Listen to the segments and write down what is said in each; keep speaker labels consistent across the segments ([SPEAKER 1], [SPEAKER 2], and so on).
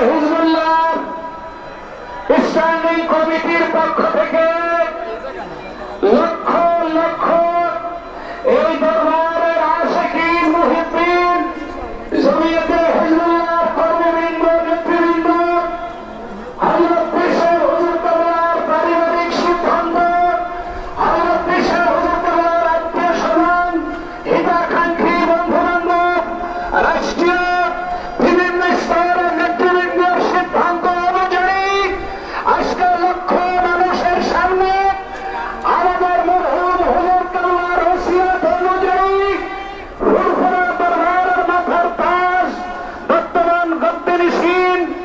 [SPEAKER 1] Hezbollah Islamic কমিটির পক্ষ থেকে লক্ষ লক্ষ দিন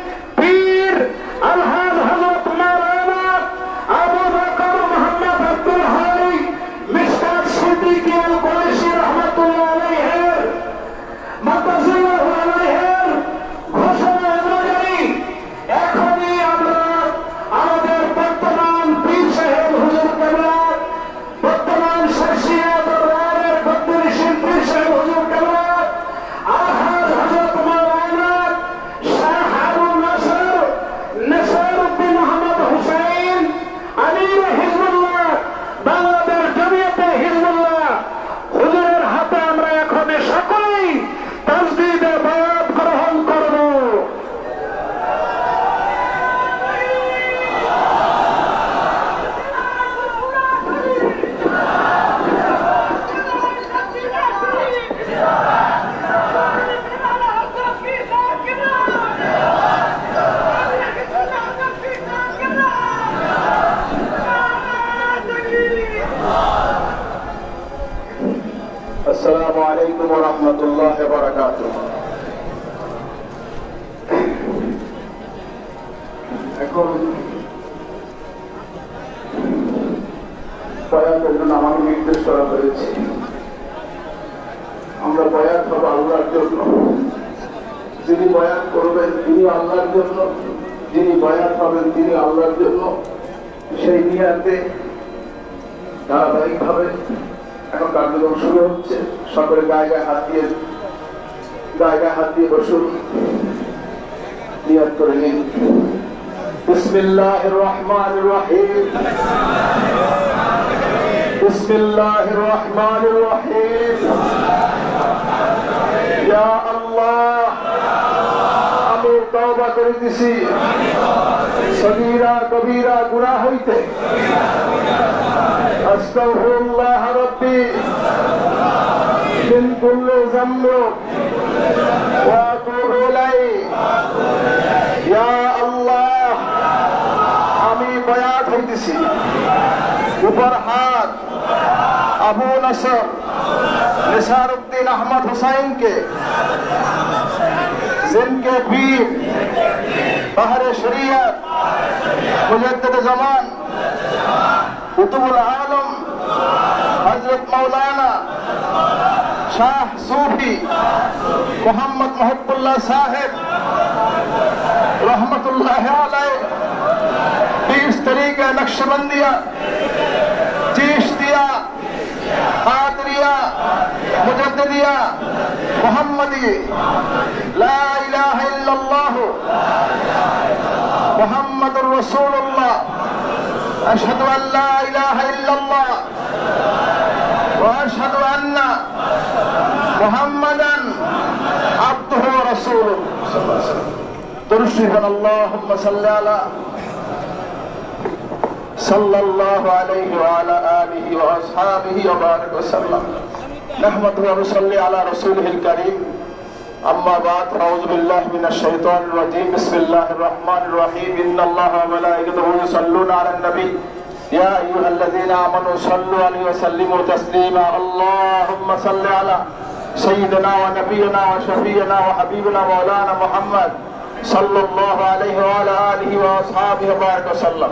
[SPEAKER 1] السلام عليكم ورحمة الله وبركاته এখন প্রয়াত আমাকে নির্দেশ করা হয়েছে যিনি বয়াত করবেন তিনি আল্লাহর জন্য যিনি বয়াত হবেন তিনি আল্লাহর জন্য সেই নিয়াতে ধারাবাহিকভাবে এখন কার্যক্রম শুরু হচ্ছে সকলে গায়ে গায়ে হাত দিয়ে গায়ে গায়ে হাত দিয়ে বসুন নিয়াত করে নিন بسم الله الرحمن الرحيم بسم الله الرحمن الرحيم يا الله আমি তওবা করিতেছি সগীরা কবিরা গুনাহ হইতে আস্তাগফিরুল্লাহ রাব্বি من كل ذنب واتوب اليه يا الله আমি বয়াত হইতেছি উপর হাত আবু নসর নিসার উদ্দিন আহমদ হুসাইনকে জিনকে পীর, বাহারে শরিয়াত, মুজাদ্দিদ জামান, কুতুবুল আলম, হযরত মাওলানা শাহ সুফি, মোহাম্মদ মাহবুল্লাহ সাহেব, রহমতুল্লাহ আলাই পীর তরিকা নকশবন্দিয়া, চিশতিয়া قادرية مجددية محمدية لا إله إلا الله محمد رسول الله أشهد أن لا إله إلا الله وأشهد أن محمدا عبده ورسوله ترشد اللهم صل على صلى الله عليه وعلى آله وأصحابه وبارك وسلم. نحمده ونصلي على رسوله الكريم. أما بعد أعوذ بالله من الشيطان الرجيم. بسم الله الرحمن الرحيم. إن الله وملائكته يصلون على النبي. يا أيها الذين آمنوا صلوا عليه وسلموا تسليما. اللهم صل على سيدنا ونبينا وشفينا وحبيبنا مولانا محمد صلى الله عليه وعلى آله وأصحابه وبارك وسلم.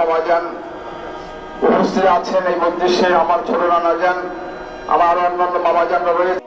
[SPEAKER 1] বাবা যান। উপস্থিত আছেন এই মজলিসে আমার ছোট নানা যান। আমার অন্যান্য মামা যান রয়েছে।